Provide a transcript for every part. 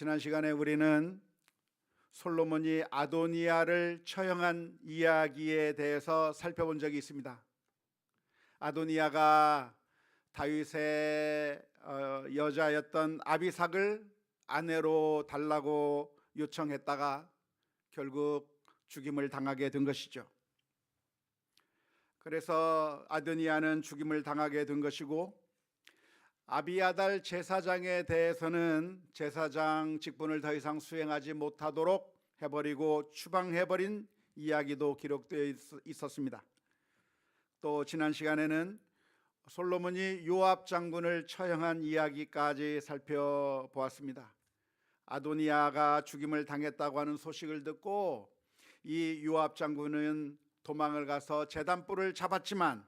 지난 시간에 우리는 솔로몬이 아도니아를 처형한 이야기에 대해서 살펴본 적이 있습니다. 아도니아가 다윗의 어, 여자였던 아비삭을 아내로 달라고 요청했다가 결국 죽임을 당하게 된 것이죠. 그래서 아도니아는 죽임을 당하게 된 것이고 아비아달 제사장에 대해서는 제사장 직분을 더 이상 수행하지 못하도록 해버리고 추방해버린 이야기도 기록되어 있었습니다. 또 지난 시간에는 솔로몬이 요압 장군을 처형한 이야기까지 살펴보았습니다. 아도니아가 죽임을 당했다고 하는 소식을 듣고 이 요압 장군은 도망을 가서 재단불을 잡았지만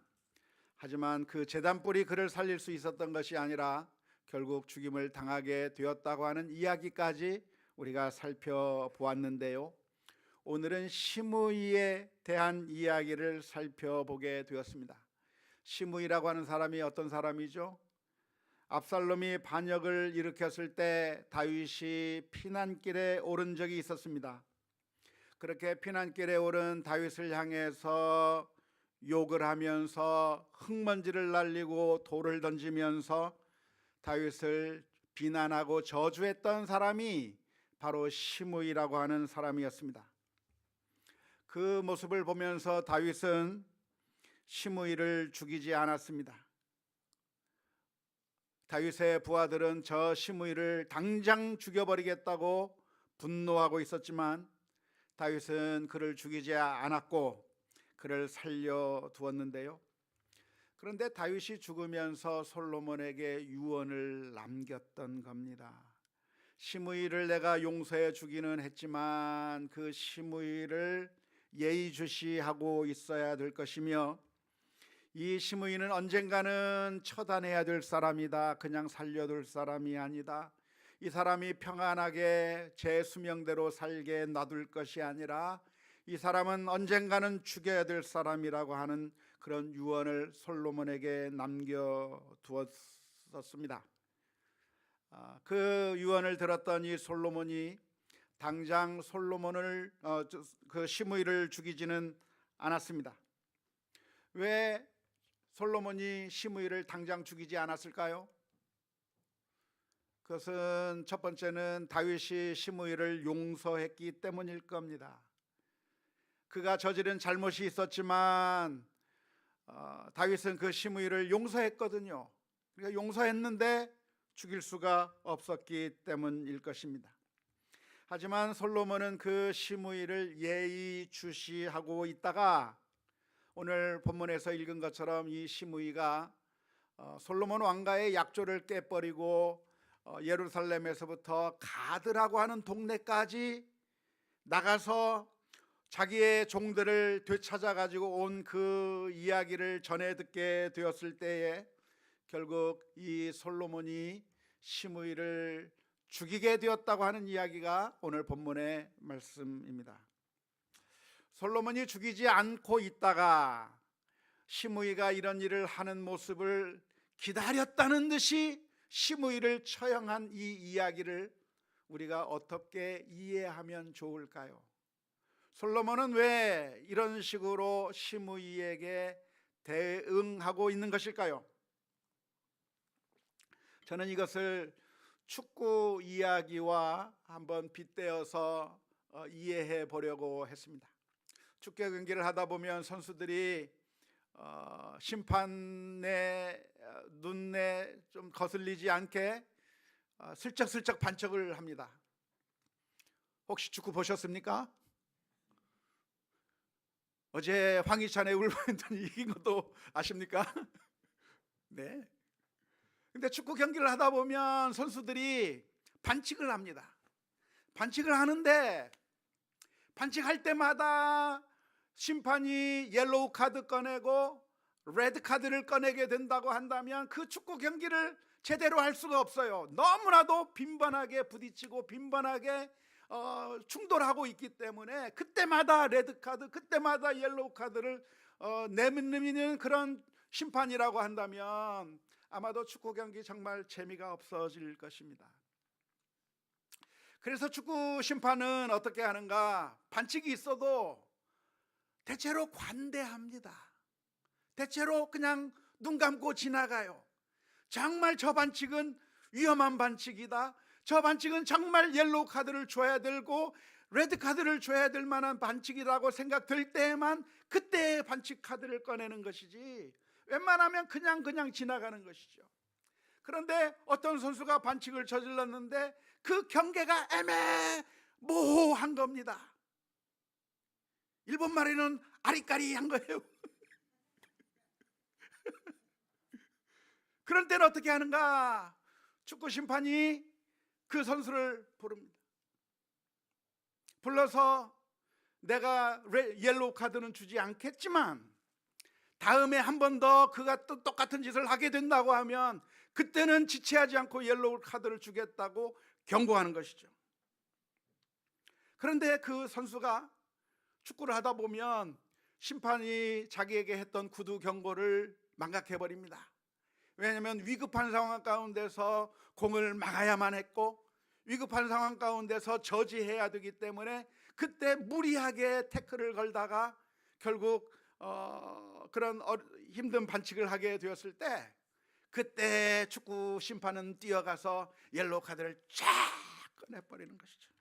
하지만 그 재단불이 그를 살릴 수 있었던 것이 아니라 결국 죽임을 당하게 되었다고 하는 이야기까지 우리가 살펴보았는데요. 오늘은 시므이에 대한 이야기를 살펴보게 되었습니다. 시므이라고 하는 사람이 어떤 사람이죠? 압살롬이 반역을 일으켰을 때 다윗이 피난길에 오른 적이 있었습니다. 그렇게 피난길에 오른 다윗을 향해서 욕을 하면서 흙먼지를 날리고 돌을 던지면서 다윗을 비난하고 저주했던 사람이 바로 시므이라고 하는 사람이었습니다. 그 모습을 보면서 다윗은 시므이를 죽이지 않았습니다. 다윗의 부하들은 저 시므이를 당장 죽여버리겠다고 분노하고 있었지만 다윗은 그를 죽이지 않았고 그를 살려 두었는데요. 그런데 다윗이 죽으면서 솔로몬에게 유언을 남겼던 겁니다. 시므이를 내가 용서해 주기는 했지만 그 시므이를 예의주시하고 있어야 될 것이며 이 시므이는 언젠가는 처단해야 될 사람이다. 그냥 살려둘 사람이 아니다. 이 사람이 평안하게 제 수명대로 살게 놔둘 것이 아니라 이 사람은 언젠가는 죽여야 될 사람이라고 하는 그런 유언을 솔로몬에게 남겨 두었습니다. 아, 그 유언을 들었던 이 솔로몬이 당장 솔로몬을 어, 그 시므이를 죽이지는 않았습니다. 왜 솔로몬이 시므이를 당장 죽이지 않았을까요? 그것은 첫 번째는 다윗이 시므이를 용서했기 때문일 겁니다. 그가 저지른 잘못이 있었지만 어, 다윗은 그 시므이를 용서했거든요. 그러니까 용서했는데 죽일 수가 없었기 때문일 것입니다. 하지만 솔로몬은 그 시므이를 예의주시하고 있다가 오늘 본문에서 읽은 것처럼 이 시므이가 어, 솔로몬 왕가의 약조를 깨버리고 어, 예루살렘에서부터 가드라고 하는 동네까지 나가서 자기의 종들을 되찾아 가지고 온 그 이야기를 전해 듣게 되었을 때에 결국 이 솔로몬이 시므이를 죽이게 되었다고 하는 이야기가 오늘 본문의 말씀입니다. 솔로몬이 죽이지 않고 있다가 시므이가 이런 일을 하는 모습을 기다렸다는 듯이 시므이를 처형한 이 이야기를 우리가 어떻게 이해하면 좋을까요? 솔로몬은 왜 이런 식으로 시므이에게 대응하고 있는 것일까요? 저는 이것을 축구 이야기와 한번 빗대어서 어, 이해해 보려고 했습니다. 축구 경기를 하다 보면 선수들이 어, 심판의 어, 눈에 좀 거슬리지 않게 어, 슬쩍슬쩍 반척을 합니다. 혹시 축구 보셨습니까? 어제 황희찬의 울버햄튼이 이긴 것도 아십니까? 네. 근데 축구 경기를 하다 보면 선수들이 반칙을 합니다. 반칙을 하는데 반칙할 때마다 심판이 옐로우 카드 꺼내고 레드 카드를 꺼내게 된다고 한다면 그 축구 경기를 제대로 할 수가 없어요. 너무나도 빈번하게 부딪히고 빈번하게 어, 충돌하고 있기 때문에 그때마다 레드 카드, 그때마다 옐로우 카드를 어, 내밀는 그런 심판이라고 한다면 아마도 축구 경기 정말 재미가 없어질 것입니다. 그래서 축구 심판은 어떻게 하는가? 반칙이 있어도 대체로 관대합니다. 대체로 그냥 눈 감고 지나가요. 정말 저 반칙은 위험한 반칙이다. 저 반칙은 정말 옐로우 카드를 줘야 되고 레드 카드를 줘야 될 만한 반칙이라고 생각될 때에만 그때 반칙 카드를 꺼내는 것이지. 웬만하면 그냥 그냥 지나가는 것이죠. 그런데 어떤 선수가 반칙을 저질렀는데 그 경계가 애매 모호한 겁니다. 일본 말에는 아리까리한 거예요. 그럴 때는 어떻게 하는가? 축구 심판이 그 선수를 부릅니다. 불러서 내가 레- 옐로우 카드는 주지 않겠지만 다음에 한 번 더 그가 또 똑같은 짓을 하게 된다고 하면 그때는 지체하지 않고 옐로우 카드를 주겠다고 경고하는 것이죠. 그런데 그 선수가 축구를 하다 보면 심판이 자기에게 했던 구두 경고를 망각해 버립니다. 왜냐하면 위급한 상황 가운데서 공을 막아야만 했고 위급한 상황 가운데서 저지해야 되기 때문에 그때 무리하게 태클을 걸다가 결국 어, 그런 어, 힘든 반칙을 하게 되었을 때 그때 축구 심판은 뛰어가서 옐로우 카드를 쫙 꺼내버리는 것이죠.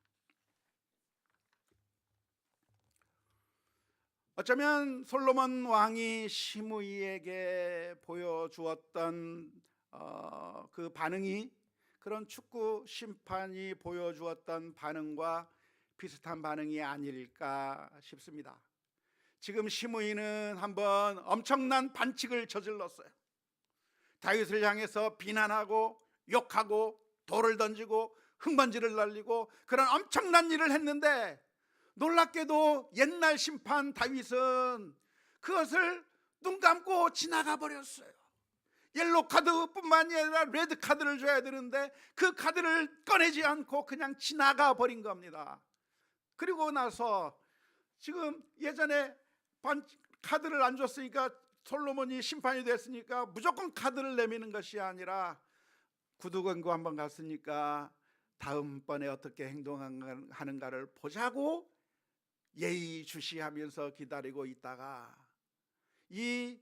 어쩌면 솔로몬 왕이 시므이에게 보여주었던 어, 그 반응이 그런 축구 심판이 보여주었던 반응과 비슷한 반응이 아닐까 싶습니다. 지금 시므이는 한번 엄청난 반칙을 저질렀어요. 다윗을 향해서 비난하고 욕하고 돌을 던지고 흙먼지를 날리고 그런 엄청난 일을 했는데 놀랍게도 옛날 심판 다윗은 그것을 눈 감고 지나가 버렸어요. 옐로 카드뿐만이 아니라 레드 카드를 줘야 되는데 그 카드를 꺼내지 않고 그냥 지나가 버린 겁니다. 그리고 나서 지금 예전에 반 카드를 안 줬으니까 솔로몬이 심판이 됐으니까 무조건 카드를 내미는 것이 아니라 구두 권고 한번 갔으니까 다음번에 어떻게 행동하는가를 보자고 예의주시하면서 기다리고 있다가 이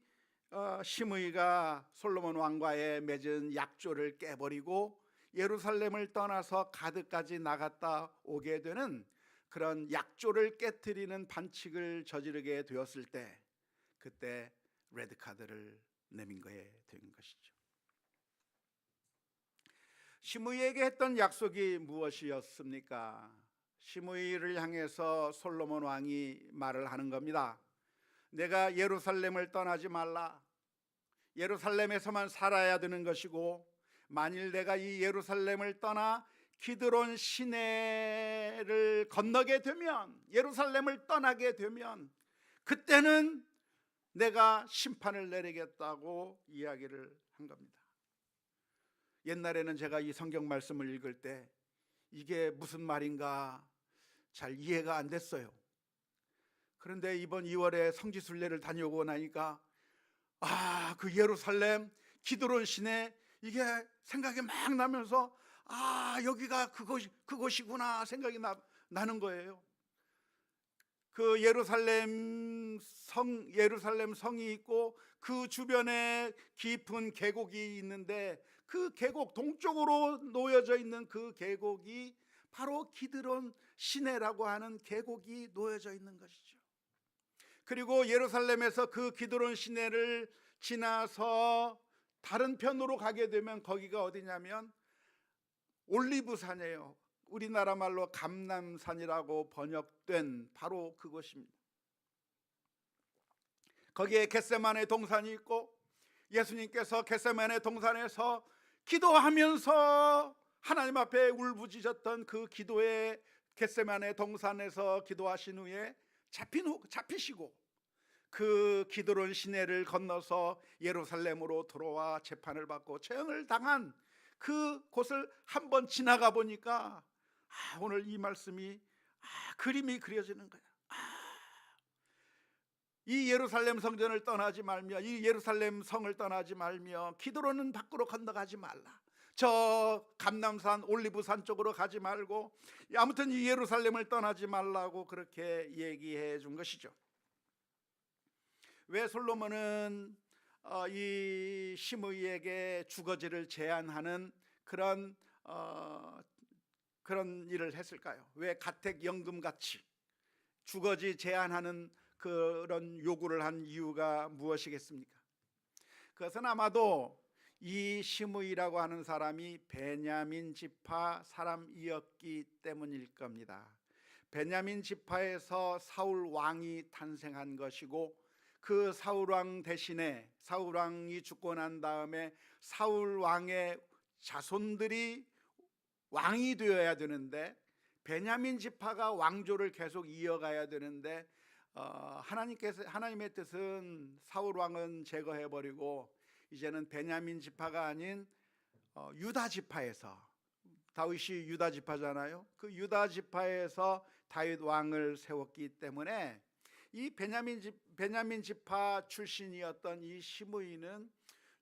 어, 시므이가 솔로몬 왕과의 맺은 약조를 깨버리고 예루살렘을 떠나서 가드까지 나갔다 오게 되는 그런 약조를 깨뜨리는 반칙을 저지르게 되었을 때 그때 레드 카드를 내민 거에 된 것이죠. 시므이에게 했던 약속이 무엇이었습니까? 시므이를 향해서 솔로몬 왕이 말을 하는 겁니다. 내가 예루살렘을 떠나지 말라. 예루살렘에서만 살아야 되는 것이고 만일 내가 이 예루살렘을 떠나 기드론 시내를 건너게 되면 예루살렘을 떠나게 되면 그때는 내가 심판을 내리겠다고 이야기를 한 겁니다. 옛날에는 제가 이 성경 말씀을 읽을 때 이게 무슨 말인가 잘 이해가 안 됐어요. 그런데 이번 2월에 성지 순례를 다녀오고 나니까 아, 그 예루살렘 기드론 시내 이게 생각이 막 나면서 아, 여기가 그곳 그곳이구나 생각이 나, 나는 거예요. 그 예루살렘 성 예루살렘 성이 있고 그 주변에 깊은 계곡이 있는데 그 계곡 동쪽으로 놓여져 있는 그 계곡이 바로 기드론 시내라고 하는 계곡이 놓여져 있는 것이죠. 그리고 예루살렘에서 그 기드론 시내를 지나서 다른 편으로 가게 되면 거기가 어디냐면 올리브산이에요. 우리나라 말로 감남산이라고 번역된 바로 그곳입니다. 거기에 겟세만의 동산이 있고 예수님께서 겟세만의 동산에서 기도하면서 하나님 앞에 울부짖었던 그 기도에 겟세만의 동산에서 기도하신 후에 잡힌 후 잡히시고 그 기드론 시내를 건너서 예루살렘으로 들어와 재판을 받고 처형을 당한 그 곳을 한번 지나가 보니까 아, 오늘 이 말씀이 아, 그림이 그려지는 거야. 아, 이 예루살렘 성전을 떠나지 말며 이 예루살렘 성을 떠나지 말며 기도로는 밖으로 건너가지 말라. 저 감남산 올리브산 쪽으로 가지 말고 아무튼 이 예루살렘을 떠나지 말라고 그렇게 얘기해 준 것이죠. 왜 솔로몬은 어, 이 시므이에게 주거지를 제한하는 그런 어, 그런 일을 했을까요? 왜 가택 연금 같이 주거지 제한하는 그런 요구를 한 이유가 무엇이겠습니까? 그것은 아마도 이 시므이라고 하는 사람이 베냐민 지파 사람이었기 때문일 겁니다. 베냐민 지파에서 사울 왕이 탄생한 것이고 그 사울 왕 대신에 사울 왕이 죽고 난 다음에 사울 왕의 자손들이 왕이 되어야 되는데 베냐민 지파가 왕조를 계속 이어가야 되는데 어, 하나님께서 하나님의 뜻은 사울 왕은 제거해 버리고 이제는 베냐민 지파가 아닌 어, 유다 지파에서 다윗이 유다 지파잖아요. 그 유다 지파에서 다윗 왕을 세웠기 때문에 이 베냐민 지 베냐민 지파 출신이었던 이 시므이는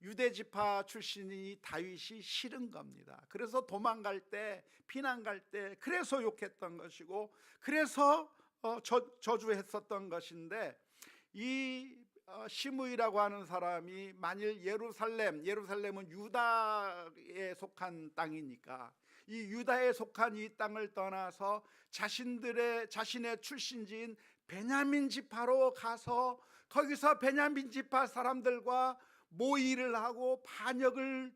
유대 지파 출신이 다윗이 싫은 겁니다. 그래서 도망갈 때 피난 갈 때 그래서 욕했던 것이고 그래서 어, 저, 저주했었던 것인데 이 어, 시므이라고 하는 사람이 만일 예루살렘 예루살렘은 유다에 속한 땅이니까 이 유다에 속한 이 땅을 떠나서 자신들의 자신의 출신지인 베냐민 지파로 가서 거기서 베냐민 지파 사람들과 모의를 하고 반역을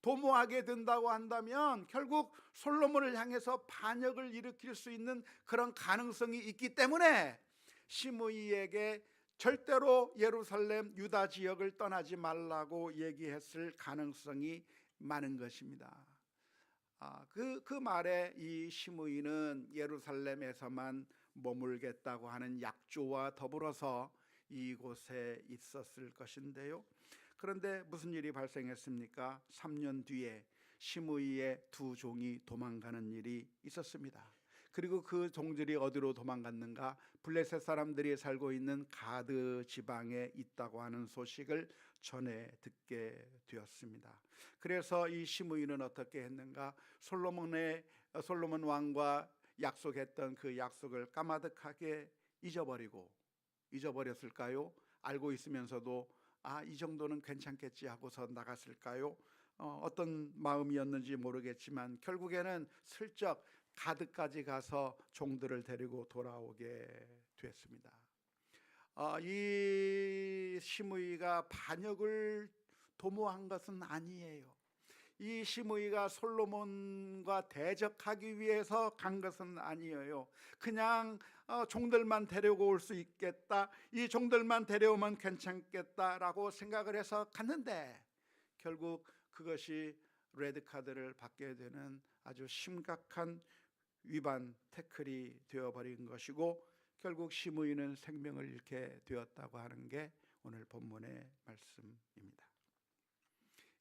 도모하게 된다고 한다면 결국 솔로몬을 향해서 반역을 일으킬 수 있는 그런 가능성이 있기 때문에 시므이에게 절대로 예루살렘 유다 지역을 떠나지 말라고 얘기했을 가능성이 많은 것입니다. 아, 그, 그 말에 이 시므이는 예루살렘에서만 머물겠다고 하는 약조와 더불어서 이곳에 있었을 것인데요. 그런데 무슨 일이 발생했습니까? 3년 뒤에 시므이의 두 종이 도망가는 일이 있었습니다. 그리고 그 종들이 어디로 도망갔는가? 블레셋 사람들이 살고 있는 가드 지방에 있다고 하는 소식을 전해 듣게 되었습니다. 그래서 이 시므이는 어떻게 했는가? 솔로몬의 솔로몬 왕과 약속했던 그 약속을 까마득하게 잊어버리고 잊어버렸을까요? 알고 있으면서도 아 이 정도는 괜찮겠지 하고서 나갔을까요? 어, 어떤 마음이었는지 모르겠지만 결국에는 슬쩍 가드까지 가서 종들을 데리고 돌아오게 됐습니다. 어, 이 시므이가 반역을 도모한 것은 아니에요. 이 시므이가 솔로몬과 대적하기 위해서 간 것은 아니에요. 그냥 어, 종들만 데려올 수 있겠다. 이 종들만 데려오면 괜찮겠다라고 생각을 해서 갔는데 결국 그것이 레드 카드를 받게 되는 아주 심각한 위반 태클이 되어버린 것이고 결국 시므이는 생명을 잃게 되었다고 하는 게 오늘 본문의 말씀입니다.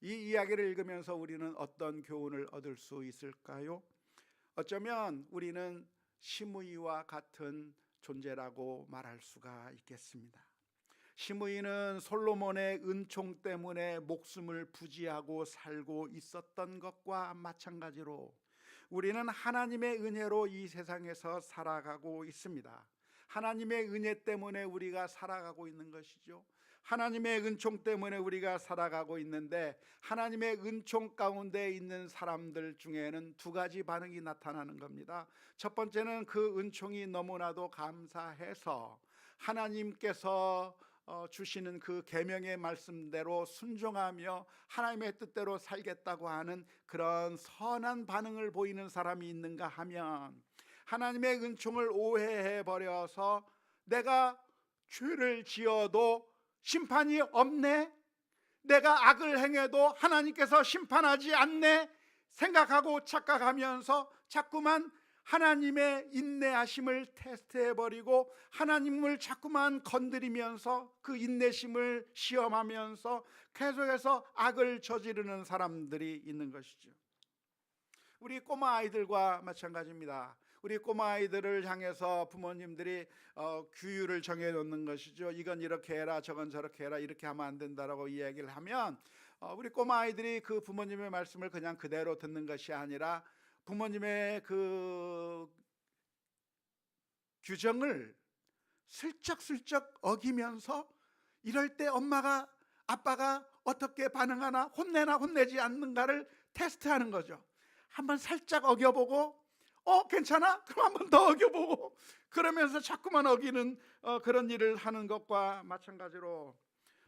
이 이야기를 읽으면서 우리는 어떤 교훈을 얻을 수 있을까요? 어쩌면 우리는 시므이와 같은 존재라고 말할 수가 있겠습니다. 시므이는 솔로몬의 은총 때문에 목숨을 부지하고 살고 있었던 것과 마찬가지로 우리는 하나님의 은혜로 이 세상에서 살아가고 있습니다. 하나님의 은혜 때문에 우리가 살아가고 있는 것이죠. 하나님의 은총 때문에 우리가 살아가고 있는데 하나님의 은총 가운데 있는 사람들 중에는 두 가지 반응이 나타나는 겁니다. 첫 번째는 그 은총이 너무나도 감사해서 하나님께서 어, 주시는 그 계명의 말씀대로 순종하며 하나님의 뜻대로 살겠다고 하는 그런 선한 반응을 보이는 사람이 있는가 하면 하나님의 은총을 오해해 버려서 내가 죄를 지어도 심판이 없네. 내가 악을 행해도 하나님께서 심판하지 않네. 생각하고 착각하면서 자꾸만 하나님의 인내하심을 테스트해 버리고 하나님을 자꾸만 건드리면서 그 인내심을 시험하면서 계속해서 악을 저지르는 사람들이 있는 것이죠. 우리 꼬마 아이들과 마찬가지입니다. 우리 꼬마 아이들을 향해서 부모님들이 어, 규율을 정해 놓는 것이죠. 이건 이렇게 해라, 저건 저렇게 해라, 이렇게 하면 안 된다라고 이야기를 하면 어, 우리 꼬마 아이들이 그 부모님의 말씀을 그냥 그대로 듣는 것이 아니라 부모님의 그 규정을 슬쩍슬쩍 어기면서 이럴 때 엄마가 아빠가 어떻게 반응하나 혼내나 혼내지 않는가를 테스트하는 거죠. 한번 살짝 어겨보고 어 괜찮아? 그럼 한번 더 어겨보고 그러면서 자꾸만 어기는 어, 그런 일을 하는 것과 마찬가지로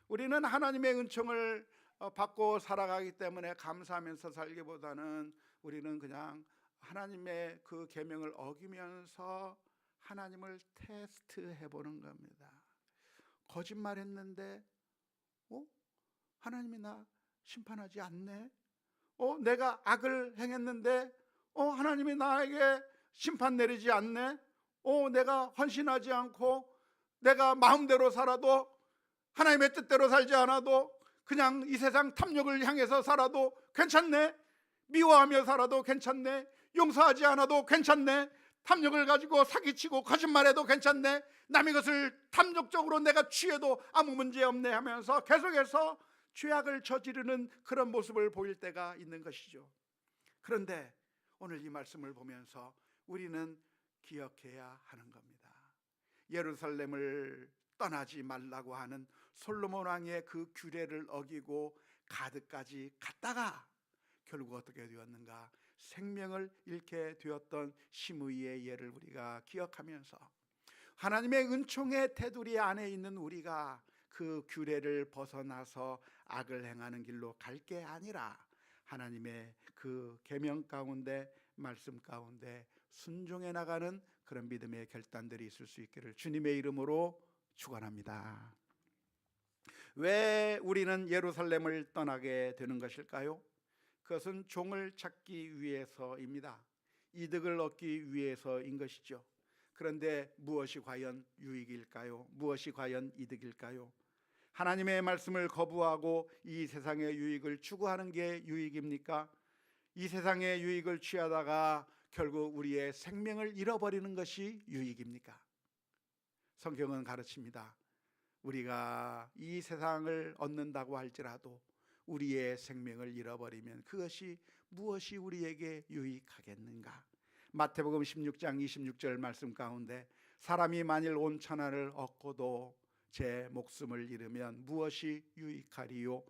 우리는 하나님의 은총을 어, 받고 살아가기 때문에 감사하면서 살기보다는 우리는 그냥 하나님의 그 계명을 어기면서 하나님을 테스트해 보는 겁니다. 거짓말했는데, 어? 하나님이 나 심판하지 않네. 어, 내가 악을 행했는데, 어, 하나님이 나에게 심판 내리지 않네. 어, 내가 헌신하지 않고 내가 마음대로 살아도 하나님의 뜻대로 살지 않아도 그냥 이 세상 탐욕을 향해서 살아도 괜찮네. 미워하며 살아도 괜찮네. 용서하지 않아도 괜찮네. 탐욕을 가지고 사기치고 거짓말해도 괜찮네. 남의 것을 탐욕적으로 내가 취해도 아무 문제 없네 하면서 계속해서 죄악을 저지르는 그런 모습을 보일 때가 있는 것이죠. 그런데 오늘 이 말씀을 보면서 우리는 기억해야 하는 겁니다. 예루살렘을 떠나지 말라고 하는 솔로몬 왕의 그 규례를 어기고 가드까지 갔다가 결국 어떻게 되었는가? 생명을 잃게 되었던 시므이의 예를 우리가 기억하면서 하나님의 은총의 테두리 안에 있는 우리가 그 규례를 벗어나서 악을 행하는 길로 갈 게 아니라 하나님의 그 계명 가운데 말씀 가운데 순종해 나가는 그런 믿음의 결단들이 있을 수 있기를 주님의 이름으로 축원합니다. 왜 우리는 예루살렘을 떠나게 되는 것일까요? 그것은 종을 찾기 위해서입니다. 이득을 얻기 위해서인 것이죠. 그런데 무엇이 과연 유익일까요? 무엇이 과연 이득일까요? 하나님의 말씀을 거부하고 이 세상의 유익을 추구하는 게 유익입니까? 이 세상의 유익을 취하다가 결국 우리의 생명을 잃어버리는 것이 유익입니까? 성경은 가르칩니다. 우리가 이 세상을 얻는다고 할지라도 우리의 생명을 잃어버리면 그것이 무엇이 우리에게 유익하겠는가? 마태복음 16장 26절 말씀 가운데 사람이 만일 온 천하를 얻고도 제 목숨을 잃으면 무엇이 유익하리요?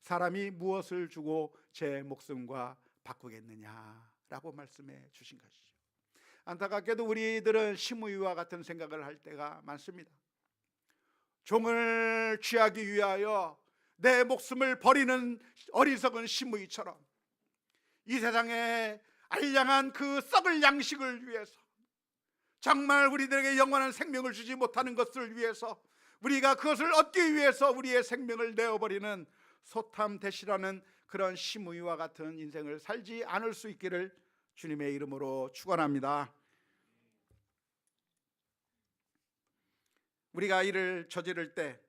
사람이 무엇을 주고 제 목숨과 바꾸겠느냐라고 말씀해 주신 것이죠. 안타깝게도 우리들은 시무이와 같은 생각을 할 때가 많습니다. 종을 취하기 위하여 내 목숨을 버리는 어리석은 시무이처럼 이 세상에 알량한 그 썩을 양식을 위해서 정말 우리들에게 영원한 생명을 주지 못하는 것을 위해서 우리가 그것을 얻기 위해서 우리의 생명을 내어버리는 소탐 대시라는 그런 시무이와 같은 인생을 살지 않을 수 있기를 주님의 이름으로 축원합니다. 우리가 일을 저지를 때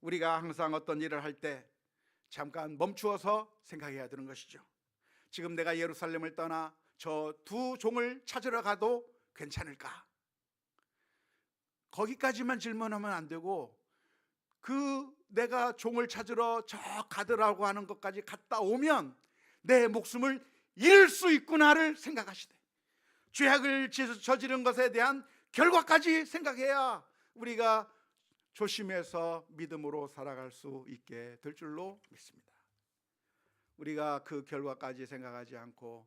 우리가 항상 어떤 일을 할 때 잠깐 멈추어서 생각해야 되는 것이죠. 지금 내가 예루살렘을 떠나 저 두 종을 찾으러 가도 괜찮을까? 거기까지만 질문하면 안 되고 그 내가 종을 찾으러 저 가더라고 하는 것까지 갔다 오면 내 목숨을 잃을 수 있구나를 생각하시되 죄악을 저지른 것에 대한 결과까지 생각해야 우리가 조심해서 믿음으로 살아갈 수 있게 될 줄로 믿습니다. 우리가 그 결과까지 생각하지 않고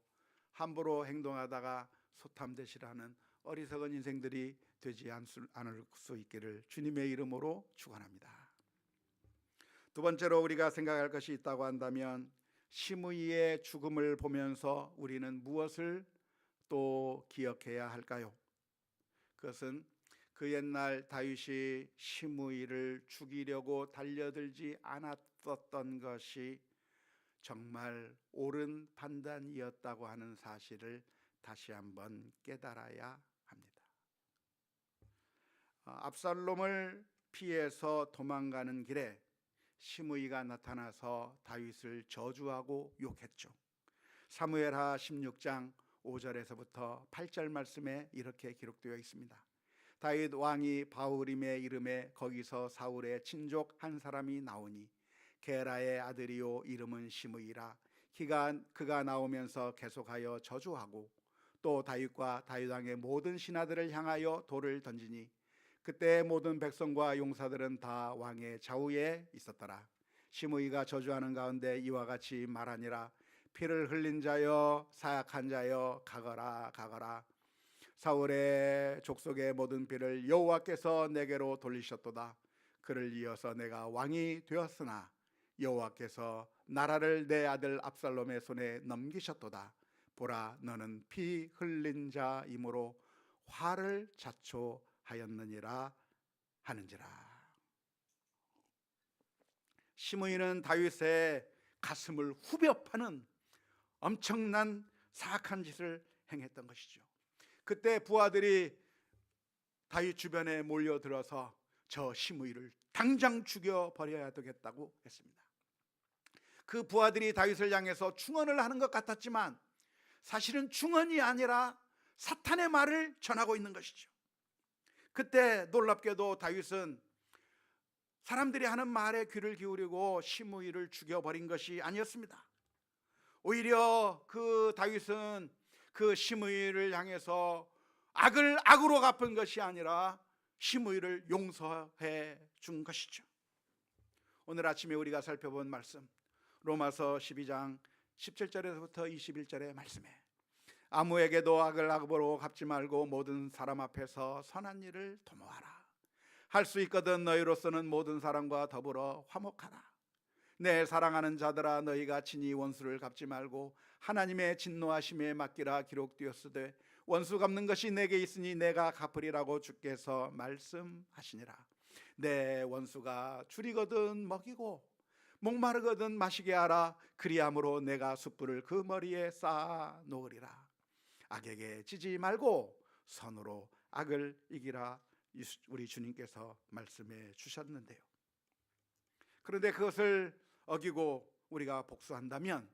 함부로 행동하다가 소탐대시라는 어리석은 인생들이 되지 않을 수 있기를 주님의 이름으로 축원합니다. 두 번째로 우리가 생각할 것이 있다고 한다면 시므이의 죽음을 보면서 우리는 무엇을 또 기억해야 할까요? 그것은 그 옛날 다윗이 시므이를 죽이려고 달려들지 않았었던 것이 정말 옳은 판단이었다고 하는 사실을 다시 한번 깨달아야 합니다. 어, 압살롬을 피해서 도망가는 길에 시므이가 나타나서 다윗을 저주하고 욕했죠. 사무엘하 16장 5절에서부터 8절 말씀에 이렇게 기록되어 있습니다. 다윗 왕이 바울임의 이름에 거기서 사울의 친족 한 사람이 나오니 게라의 아들이요 이름은 시므이라. 그가 그가 나오면서 계속하여 저주하고 또 다윗과 다윗 왕의 모든 신하들을 향하여 돌을 던지니 그때 모든 백성과 용사들은 다 왕의 좌우에 있었더라. 시므이가 저주하는 가운데 이와 같이 말하니라. 피를 흘린 자여 사약한 자여 가거라 가거라 사울의 족속의 모든 피를 여호와께서 내게로 돌리셨도다. 그를 이어서 내가 왕이 되었으나 여호와께서 나라를 내 아들 압살롬의 손에 넘기셨도다. 보라 너는 피 흘린 자이므로 화를 자초하였느니라 하는지라. 시므이는 다윗의 가슴을 후벼 파는 엄청난 사악한 짓을 행했던 것이죠. 그때 부하들이 다윗 주변에 몰려들어서 저 시므이를 당장 죽여 버려야 되겠다고 했습니다. 그 부하들이 다윗을 향해서 충언을 하는 것 같았지만 사실은 충언이 아니라 사탄의 말을 전하고 있는 것이죠. 그때 놀랍게도 다윗은 사람들이 하는 말에 귀를 기울이고 시므이를 죽여버린 것이 아니었습니다. 오히려 그 다윗은 그 시므이를 향해서 악을 악으로 갚은 것이 아니라 시므이를 용서해 준 것이죠. 오늘 아침에 우리가 살펴본 말씀 로마서 12장 17절에서부터 21절의 말씀에 아무에게도 악을 악으로 갚지 말고 모든 사람 앞에서 선한 일을 도모하라. 할 수 있거든 너희로서는 모든 사람과 더불어 화목하라. 내 사랑하는 자들아 너희가 친히 원수를 갚지 말고 하나님의 진노하심에 맡기라 기록되었으되 원수 갚는 것이 내게 있으니 내가 갚으리라고 주께서 말씀하시니라. 내 원수가 줄이거든 먹이고 목마르거든 마시게 하라. 그리함으로 내가 숯불을 그 머리에 쌓아 놓으리라. 악에게 지지 말고 선으로 악을 이기라. 우리 주님께서 말씀해 주셨는데요. 그런데 그것을 어기고 우리가 복수한다면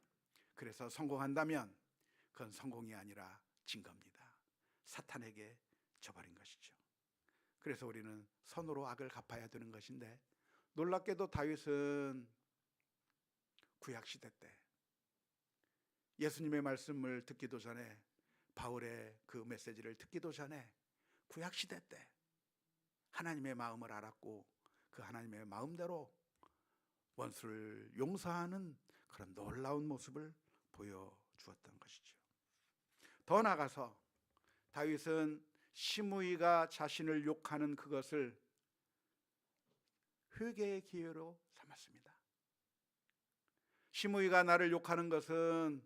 그래서 성공한다면 그건 성공이 아니라 진 겁니다. 사탄에게 져버린 것이죠. 그래서 우리는 선으로 악을 갚아야 되는 것인데 놀랍게도 다윗은 구약 시대 때 예수님의 말씀을 듣기도 전에 바울의 그 메시지를 듣기도 전에 구약 시대 때 하나님의 마음을 알았고 그 하나님의 마음대로 원수를 용서하는 그런 놀라운 모습을 보여주었던 것이죠. 더 나아가서 다윗은 시므이가 자신을 욕하는 그것을 회개의 기회로 삼았습니다. 시므이가 나를 욕하는 것은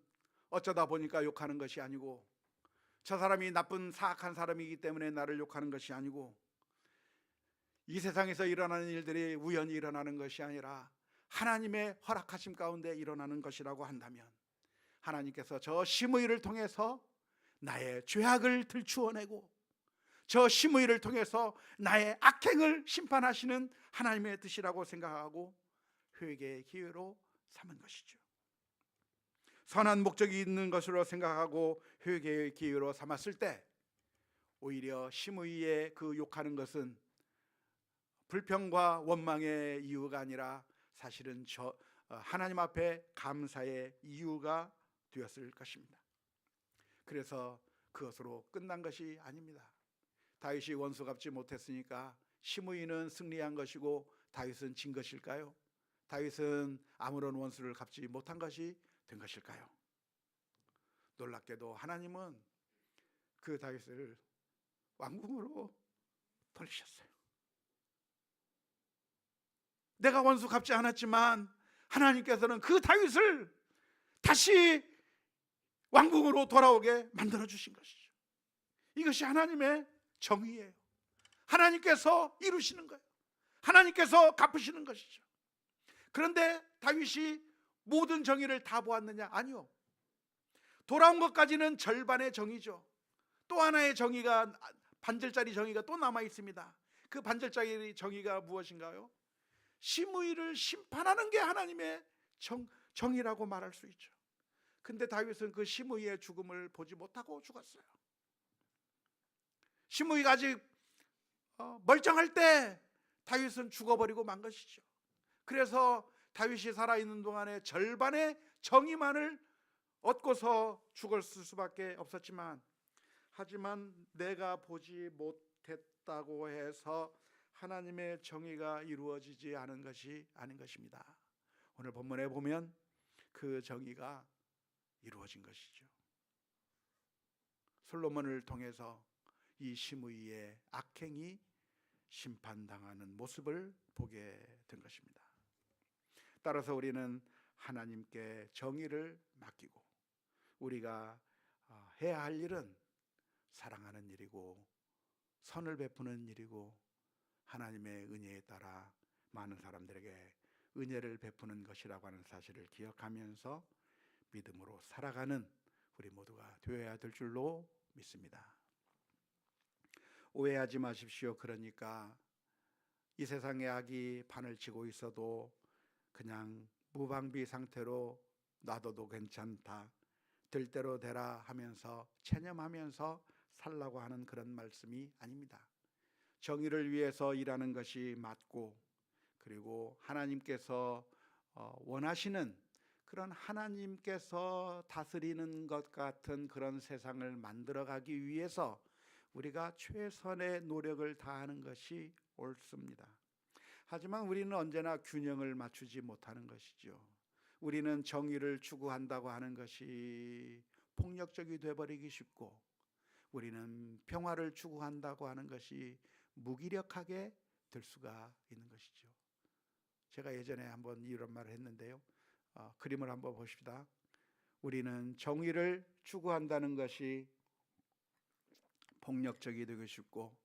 어쩌다 보니까 욕하는 것이 아니고 저 사람이 나쁜 사악한 사람이기 때문에 나를 욕하는 것이 아니고 이 세상에서 일어나는 일들이 우연히 일어나는 것이 아니라 하나님의 허락하심 가운데 일어나는 것이라고 한다면 하나님께서 저 시므이를 통해서 나의 죄악을 들추어내고 저 시므이를 통해서 나의 악행을 심판하시는 하나님의 뜻이라고 생각하고 회개의 기회로 삼은 것이죠. 선한 목적이 있는 것으로 생각하고 회개의 기회로 삼았을 때 오히려 시므이의 그 욕하는 것은 불평과 원망의 이유가 아니라 사실은 저 어, 하나님 앞에 감사의 이유가 되었을 것입니다. 그래서 그것으로 끝난 것이 아닙니다. 다윗이 원수 갚지 못했으니까 시므이는 승리한 것이고 다윗은 진 것일까요? 다윗은 아무런 원수를 갚지 못한 것이 된 것일까요? 놀랍게도 하나님은 그 다윗을 왕궁으로 돌리셨어요. 내가 원수 갚지 않았지만 하나님께서는 그 다윗을 다시 왕궁으로 돌아오게 만들어 주신 것이죠. 이것이 하나님의 정의예요. 하나님께서 이루시는 거예요. 하나님께서 갚으시는 것이죠. 그런데 다윗이 모든 정의를 다 보았느냐? 아니요. 돌아온 것까지는 절반의 정의죠. 또 하나의 정의가 반절짜리 정의가 또 남아 있습니다. 그 반절짜리 정의가 무엇인가요? 시므이를 심판하는 게 하나님의 정, 정의라고 말할 수 있죠. 근데 다윗은 그 시므이의 죽음을 보지 못하고 죽었어요. 시므이가 아직 어, 멀쩡할 때 다윗은 죽어버리고 만 것이죠. 그래서 다윗이 살아 있는 동안에 절반의 정의만을 얻고서 죽을 수밖에 없었지만 하지만 내가 보지 못했다고 해서 하나님의 정의가 이루어지지 않은 것이 아닌 것입니다. 오늘 본문에 보면 그 정의가 이루어진 것이죠. 솔로몬을 통해서 이 시므이의 악행이 심판당하는 모습을 보게 된 것입니다. 따라서 우리는 하나님께 정의를 맡기고 우리가 어, 해야 할 일은 사랑하는 일이고 선을 베푸는 일이고 하나님의 은혜에 따라 많은 사람들에게 은혜를 베푸는 것이라고 하는 사실을 기억하면서 믿음으로 살아가는 우리 모두가 되어야 될 줄로 믿습니다. 오해하지 마십시오. 그러니까 이 세상의 악이 판을 치고 있어도 그냥 무방비 상태로 놔둬도 괜찮다. 될 대로 되라 하면서 체념하면서 살라고 하는 그런 말씀이 아닙니다. 정의를 위해서 일하는 것이 맞고 그리고 하나님께서 어, 원하시는 그런 하나님께서 다스리는 것 같은 그런 세상을 만들어가기 위해서 우리가 최선의 노력을 다하는 것이 옳습니다. 하지만 우리는 언제나 균형을 맞추지 못하는 것이죠. 우리는 정의를 추구한다고 하는 것이 폭력적이 되어버리기 쉽고 우리는 평화를 추구한다고 하는 것이 무기력하게 될 수가 있는 것이죠. 제가 예전에 한번 이런 말을 했는데요. 어, 그림을 한번 보십시다. 우리는 정의를 추구한다는 것이 폭력적이 되고 싶고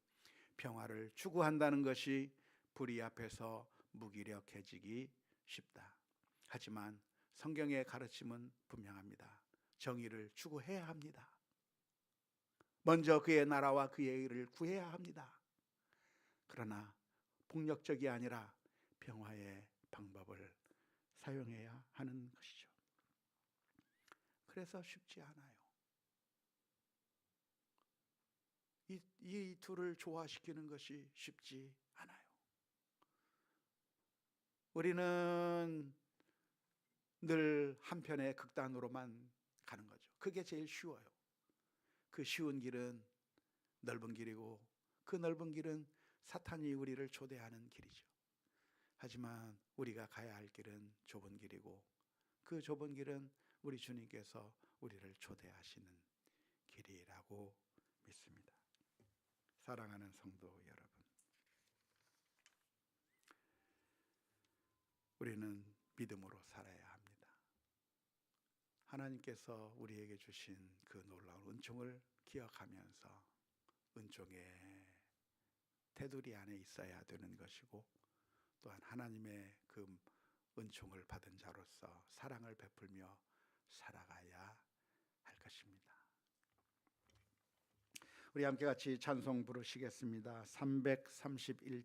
평화를 추구한다는 것이 불의 앞에서 무기력해지기 쉽다. 하지만 성경의 가르침은 분명합니다. 정의를 추구해야 합니다. 먼저 그의 나라와 그의 일을 구해야 합니다. 그러나 폭력적이 아니라 평화의 방법을 사용해야 하는 것이죠. 그래서 쉽지 않아요. 이, 이 둘을 조화시키는 것이 쉽지 않아요. 우리는 늘 한편의 극단으로만 가는 거죠. 그게 제일 쉬워요. 그 쉬운 길은 넓은 길이고 그 넓은 길은 사탄이 우리를 초대하는 길이죠. 하지만 우리가 가야 할 길은 좁은 길이고 그 좁은 길은 우리 주님께서 우리를 초대하시는 길이라고 믿습니다. 사랑하는 성도 여러분. 우리는 믿음으로 살아야 합니다. 하나님께서 우리에게 주신 그 놀라운 은총을 기억하면서 은총의 테두리 안에 있어야 되는 것이고 또한 하나님의 그 은총을 받은 자로서 사랑을 베풀며 살아가야 할 것입니다. 우리 함께 같이 찬송 부르시겠습니다. 331